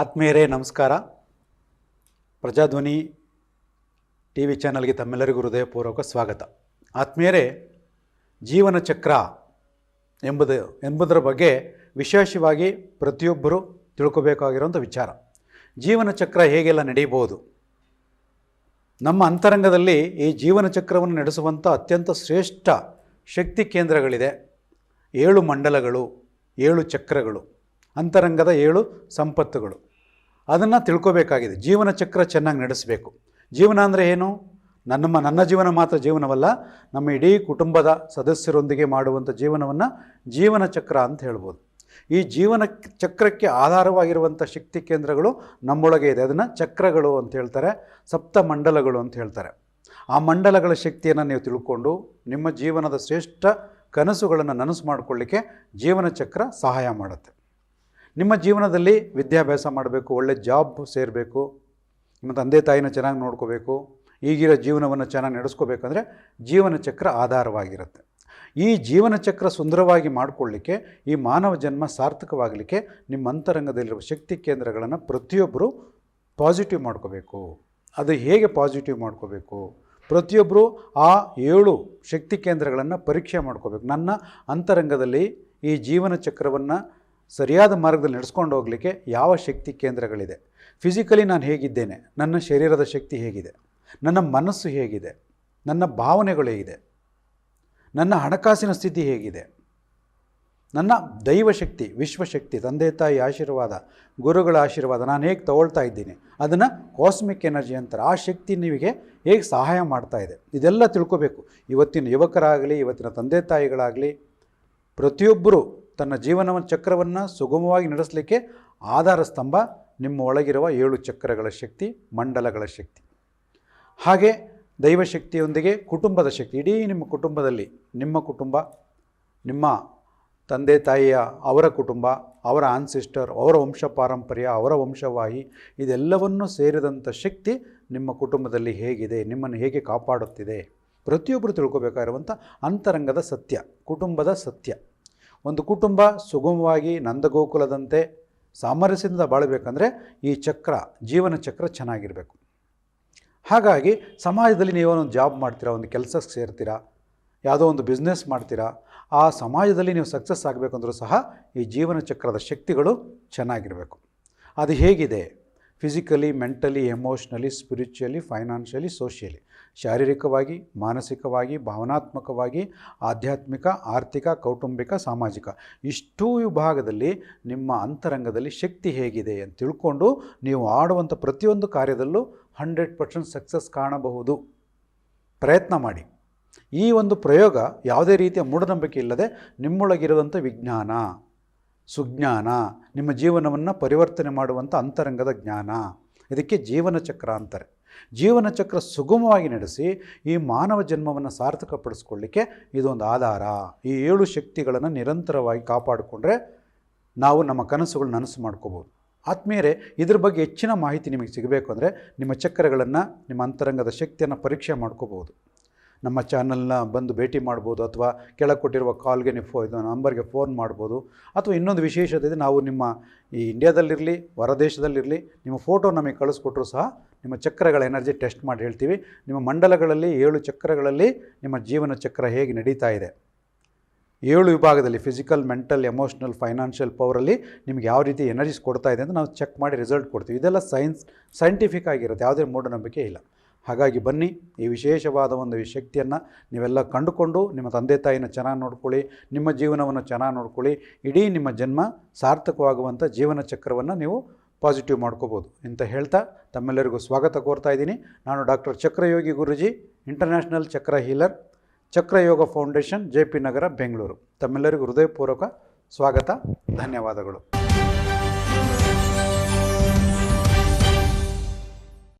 ಆತ್ಮೀಯರೇ, ನಮಸ್ಕಾರ. Prajadhwani T V ಚಾನಲ್ಗೆ ತಮ್ಮೆಲ್ಲರಿಗೂ ಹೃದಯಪೂರ್ವಕ ಸ್ವಾಗತ. ಆತ್ಮೀಯರೇ ಜೀವನ ಚಕ್ರ ಎಂಬುದು, ಎಂಬುದರ ಬಗ್ಗೆ ವಿಶೇಷವಾಗಿ ಪ್ರತಿಯೊಬ್ಬರು ತಿಳ್ಕೋಬೇಕಾಗಿರುವಂಥ ವಿಚಾರ. ಜೀವನ ಚಕ್ರ ಹೇಗೆಲ್ಲ ನಡೆಯಬಹುದು? ನಮ್ಮ ಅಂತರಂಗದಲ್ಲಿ ಈ ಜೀವನ ಚಕ್ರವನ್ನು ನಡೆಸುವಂಥ ಅತ್ಯಂತ ಶ್ರೇಷ್ಠ ಶಕ್ತಿ ಕೇಂದ್ರಗಳಿದೆ. ಏಳು ಮಂಡಲಗಳು, ಏಳು ಚಕ್ರಗಳು, ಅಂತರಂಗದ ಏಳು ಸಂಪತ್ತುಗಳು. ಅದನ್ನು ತಿಳ್ಕೋಬೇಕಾಗಿದೆ. ಜೀವನ ಚಕ್ರ ಚೆನ್ನಾಗಿ ನಡೆಸಬೇಕು. ಜೀವನ ಅಂದರೆ ಏನು? ನನ್ನ ನನ್ನ ಜೀವನ ಮಾತ್ರ ಜೀವನವಲ್ಲ, ನಮ್ಮ ಇಡೀ ಕುಟುಂಬದ ಸದಸ್ಯರೊಂದಿಗೆ ಮಾಡುವಂಥ ಜೀವನವನ್ನು ಜೀವನ ಚಕ್ರ ಅಂತ ಹೇಳ್ಬೋದು. ಈ ಜೀವನ ಚಕ್ರಕ್ಕೆ ಆಧಾರವಾಗಿರುವಂಥ ಶಕ್ತಿ ಕೇಂದ್ರಗಳು ನಮ್ಮೊಳಗೆ ಇದೆ. ಅದನ್ನು ಚಕ್ರಗಳು ಅಂತ ಹೇಳ್ತಾರೆ, ಸಪ್ತ ಮಂಡಲಗಳು ಅಂತ ಹೇಳ್ತಾರೆ. ಆ ಮಂಡಲಗಳ ಶಕ್ತಿಯನ್ನು ನೀವು ತಿಳ್ಕೊಂಡು ನಿಮ್ಮ ಜೀವನದ ಶ್ರೇಷ್ಠ ಕನಸುಗಳನ್ನು ನನಸು ಮಾಡಿಕೊಳ್ಳಿಕ್ಕೆ ಜೀವನ ಚಕ್ರ ಸಹಾಯ ಮಾಡುತ್ತೆ. ನಿಮ್ಮ ಜೀವನದಲ್ಲಿ ವಿದ್ಯಾಭ್ಯಾಸ ಮಾಡಬೇಕು, ಒಳ್ಳೆ ಜಾಬ್ ಸೇರಬೇಕು, ನಿಮ್ಮ ತಂದೆ ತಾಯಿನ ಚೆನ್ನಾಗಿ ನೋಡ್ಕೋಬೇಕು, ಈಗಿರೋ ಜೀವನವನ್ನು ಚೆನ್ನಾಗಿ ನಡೆಸ್ಕೋಬೇಕಂದ್ರೆ ಜೀವನ ಚಕ್ರ ಆಧಾರವಾಗಿರುತ್ತೆ. ಈ ಜೀವನ ಚಕ್ರ ಸುಂದರವಾಗಿ ಮಾಡಿಕೊಳ್ಳಿಕ್ಕೆ, ಈ ಮಾನವ ಜನ್ಮ ಸಾರ್ಥಕವಾಗಲಿಕ್ಕೆ ನಿಮ್ಮ ಅಂತರಂಗದಲ್ಲಿರುವ ಶಕ್ತಿ ಕೇಂದ್ರಗಳನ್ನು ಪ್ರತಿಯೊಬ್ಬರು ಪಾಸಿಟಿವ್ ಮಾಡ್ಕೋಬೇಕು. ಅದು ಹೇಗೆ ಪಾಸಿಟಿವ್ ಮಾಡ್ಕೋಬೇಕು? ಪ್ರತಿಯೊಬ್ಬರು ಆ ಏಳು ಶಕ್ತಿ ಕೇಂದ್ರಗಳನ್ನು ಪರೀಕ್ಷೆ ಮಾಡ್ಕೋಬೇಕು. ನನ್ನ ಅಂತರಂಗದಲ್ಲಿ ಈ ಜೀವನ ಚಕ್ರವನ್ನು ಸರಿಯಾದ ಮಾರ್ಗದಲ್ಲಿ ನಡೆಸ್ಕೊಂಡು ಹೋಗಲಿಕ್ಕೆ ಯಾವ ಶಕ್ತಿ ಕೇಂದ್ರಗಳಿದೆ? ಫಿಸಿಕಲಿ ನಾನು ಹೇಗಿದ್ದೇನೆ? ನನ್ನ ಶರೀರದ ಶಕ್ತಿ ಹೇಗಿದೆ? ನನ್ನ ಮನಸ್ಸು ಹೇಗಿದೆ? ನನ್ನ ಭಾವನೆಗಳು ಹೇಗಿದೆ? ನನ್ನ ಹಣಕಾಸಿನ ಸ್ಥಿತಿ ಹೇಗಿದೆ? ನನ್ನ ದೈವಶಕ್ತಿ ವಿಶ್ವಶಕ್ತಿ ತಂದೆ ತಾಯಿ ಆಶೀರ್ವಾದ, ಗುರುಗಳ ಆಶೀರ್ವಾದ ನಾನು ಹೇಗೆ ತಗೊಳ್ತಾ ಇದ್ದೀನಿ? ಅದನ್ನು ಕಾಸ್ಮಿಕ್ ಎನರ್ಜಿ ಅಂತಾರೆ. ಆ ಶಕ್ತಿ ನಿಮಗೆ ಹೇಗೆ ಸಹಾಯ ಮಾಡ್ತಾ ಇದೆ? ಇದೆಲ್ಲ ತಿಳ್ಕೋಬೇಕು. ಇವತ್ತಿನ ಯುವಕರಾಗಲಿ, ಇವತ್ತಿನ ತಂದೆ ತಾಯಿಗಳಾಗಲಿ, ಪ್ರತಿಯೊಬ್ಬರು ತನ್ನ ಜೀವನ ಚಕ್ರವನ್ನು ಸುಗಮವಾಗಿ ನಡೆಸಲಿಕ್ಕೆ ಆಧಾರ ಸ್ತಂಭ, ನಿಮ್ಮ ಒಳಗಿರುವ ಏಳು ಚಕ್ರಗಳ ಶಕ್ತಿ, ಮಂಡಲಗಳ ಶಕ್ತಿ. ಹಾಗೆ ದೈವಶಕ್ತಿಯೊಂದಿಗೆ ಕುಟುಂಬದ ಶಕ್ತಿ. ಇಡೀ ನಿಮ್ಮ ಕುಟುಂಬದಲ್ಲಿ ನಿಮ್ಮ ಕುಟುಂಬ, ನಿಮ್ಮ ತಂದೆ, ತಾಯಿಯ ಅವರ ಕುಟುಂಬ, ಅವರ ಆನ್ಸಿಸ್ಟರ್ ಅವರ ವಂಶ ಪಾರಂಪರ್ಯ, ಅವರ ವಂಶವಾಹಿ, ಇದೆಲ್ಲವನ್ನು ಸೇರಿದಂಥ ಶಕ್ತಿ ನಿಮ್ಮ ಕುಟುಂಬದಲ್ಲಿ ಹೇಗಿದೆ, ನಿಮ್ಮನ್ನು ಹೇಗೆ ಕಾಪಾಡುತ್ತಿದೆ, ಪ್ರತಿಯೊಬ್ಬರು ತಿಳ್ಕೊಬೇಕಾಗಿರುವಂಥ ಅಂತರಂಗದ ಸತ್ಯ, ಕುಟುಂಬದ ಸತ್ಯ. ಒಂದು ಕುಟುಂಬ ಸುಗಮವಾಗಿ ನಂದಗೋಕುಲದಂತೆ ಸಾಮರಸ್ಯದಿಂದ ಬಾಳಬೇಕಂದ್ರೆ ಈ ಚಕ್ರ, ಜೀವನ ಚಕ್ರ ಚೆನ್ನಾಗಿರಬೇಕು. ಹಾಗಾಗಿ ಸಮಾಜದಲ್ಲಿ ನೀವು ಒಂದು ಜಾಬ್ ಮಾಡ್ತೀರಾ, ಒಂದು ಕೆಲಸಕ್ಕೆ ಸೇರ್ತೀರಾ, ಯಾವುದೋ ಒಂದು ಬಿಸ್ನೆಸ್ ಮಾಡ್ತೀರಾ, ಆ ಸಮಾಜದಲ್ಲಿ ನೀವು ಸಕ್ಸಸ್ ಆಗಬೇಕಂದ್ರೂ ಸಹ ಈ ಜೀವನ ಚಕ್ರದ ಶಕ್ತಿಗಳು ಚೆನ್ನಾಗಿರಬೇಕು. ಅದು ಹೇಗಿದೆ? Physically mentally emotionally spiritually financially socially ಶಾರೀರಿಕವಾಗಿ, ಮಾನಸಿಕವಾಗಿ, ಭಾವನಾತ್ಮಕವಾಗಿ, ಆಧ್ಯಾತ್ಮಿಕ, ಆರ್ಥಿಕ, ಕೌಟುಂಬಿಕ, ಸಾಮಾಜಿಕ. ಇಷ್ಟೂ ವಿಭಾಗದಲ್ಲಿ ನಿಮ್ಮ ಅಂತರಂಗದಲ್ಲಿ ಶಕ್ತಿ ಹೇಗಿದೆ ಅಂತ ತಿಳ್ಕೊಂಡು ನೀವು ಆಡುವಂಥ ಪ್ರತಿಯೊಂದು ಕಾರ್ಯದಲ್ಲೂ ಹಂಡ್ರೆಡ್ ಪರ್ಸೆಂಟ್ ಸಕ್ಸಸ್ ಕಾಣಬಹುದು. ಪ್ರಯತ್ನ ಮಾಡಿ. ಈ ಒಂದು ಪ್ರಯೋಗ ಯಾವುದೇ ರೀತಿಯ ಮೂಢನಂಬಿಕೆ ಇಲ್ಲದೆ ನಿಮ್ಮೊಳಗಿರುವಂಥ ವಿಜ್ಞಾನ. ಸುಜ್ಞಾನ, ನಿಮ್ಮ ಜೀವನವನ್ನು ಪರಿವರ್ತನೆ ಮಾಡುವಂಥ ಅಂತರಂಗದ ಜ್ಞಾನ. ಇದಕ್ಕೆ ಜೀವನ ಚಕ್ರ ಅಂತಾರೆ. ಜೀವನ ಚಕ್ರ ಸುಗಮವಾಗಿ ನಡೆಸಿ ಈ ಮಾನವ ಜನ್ಮವನ್ನು ಸಾರ್ಥಕಪಡಿಸ್ಕೊಳ್ಳಿಕ್ಕೆ ಇದೊಂದು ಆಧಾರ. ಈ ಏಳು ಶಕ್ತಿಗಳನ್ನು ನಿರಂತರವಾಗಿ ಕಾಪಾಡಿಕೊಂಡ್ರೆ ನಾವು ನಮ್ಮ ಕನಸುಗಳನ್ನ ನನಸು ಮಾಡ್ಕೋಬೋದು. ಆತ್ಮೀಯರೇ, ಇದ್ರ ಬಗ್ಗೆ ಹೆಚ್ಚಿನ ಮಾಹಿತಿ ನಿಮಗೆ ಸಿಗಬೇಕು ಅಂದರೆ ನಿಮ್ಮ ಚಕ್ರಗಳನ್ನು, ನಿಮ್ಮ ಅಂತರಂಗದ ಶಕ್ತಿಯನ್ನು ಪರೀಕ್ಷೆ ಮಾಡ್ಕೋಬೋದು. ನಮ್ಮ ಚಾನಲ್ನ ಬಂದು ಭೇಟಿ ಮಾಡ್ಬೋದು ಅಥವಾ ಕೆಳಗೆ ಕೊಟ್ಟಿರುವ ಕಾಲ್ಗೆ ನೀವು ಫೋ ಇದು ನಂಬರ್ಗೆ ಫೋನ್ ಮಾಡ್ಬೋದು. ಅಥವಾ ಇನ್ನೊಂದು ವಿಶೇಷತೆ ಇದೆ, ನಾವು ನಿಮ್ಮ ಈ ಇಂಡಿಯಾದಲ್ಲಿರಲಿ, ಹೊರದೇಶದಲ್ಲಿರಲಿ, ನಿಮ್ಮ ಫೋಟೋ ನಮಗೆ ಕಳಿಸ್ಕೊಟ್ರು ಸಹ ನಿಮ್ಮ ಚಕ್ರಗಳ ಎನರ್ಜಿ ಟೆಸ್ಟ್ ಮಾಡಿ ಹೇಳ್ತೀವಿ. ನಿಮ್ಮ ಮಂಡಲಗಳಲ್ಲಿ ಏಳು ಚಕ್ರಗಳಲ್ಲಿ ನಿಮ್ಮ ಜೀವನ ಚಕ್ರ ಹೇಗೆ ನಡೀತಾ ಇದೆ. ಏಳು ವಿಭಾಗದಲ್ಲಿ ಫಿಸಿಕಲ್, ಮೆಂಟಲ್, ಎಮೋಷ್ನಲ್, ಫೈನಾನ್ಷಿಯಲ್ ಪವರಲ್ಲಿ ನಿಮ್ಗೆ ಯಾವ ರೀತಿ ಎನರ್ಜಿಸ್ ಕೊಡ್ತಾ ಇದೆ ಅಂತ ನಾವು ಚೆಕ್ ಮಾಡಿ ರಿಸಲ್ಟ್ ಕೊಡ್ತೀವಿ. ಇದೆಲ್ಲ ಸೈನ್ಸ್, ಸೈಂಟಿಫಿಕ್ ಆಗಿರುತ್ತೆ. ಯಾವುದೇ ಮೂಢನಂಬಿಕೆ ಇಲ್ಲ. ಹಾಗಾಗಿ ಬನ್ನಿ ಈ ವಿಶೇಷವಾದ ಒಂದು ಶಕ್ತಿಯನ್ನು ನೀವೆಲ್ಲ ಕಂಡುಕೊಂಡು ನಿಮ್ಮ ತಂದೆ ತಾಯಿನ ಚೆನ್ನಾಗಿ ನೋಡ್ಕೊಳ್ಳಿ, ನಿಮ್ಮ ಜೀವನವನ್ನು ಚೆನ್ನಾಗಿ ನೋಡ್ಕೊಳ್ಳಿ, ಇಡೀ ನಿಮ್ಮ ಜನ್ಮ ಸಾರ್ಥಕವಾಗುವಂಥ ಜೀವನ ಚಕ್ರವನ್ನು ನೀವು ಪಾಸಿಟಿವ್ ಮಾಡ್ಕೋಬೋದು ಅಂತ ಹೇಳ್ತಾ ತಮ್ಮೆಲ್ಲರಿಗೂ ಸ್ವಾಗತ ಕೋರ್ತಾ ಇದ್ದೀನಿ. ನಾನು doctor Chakrayogi Guruji international chakra healer Chakrayoga foundation, J P Nagar, Bengaluru. ತಮ್ಮೆಲ್ಲರಿಗೂ ಹೃದಯಪೂರ್ವಕ ಸ್ವಾಗತ, ಧನ್ಯವಾದಗಳು.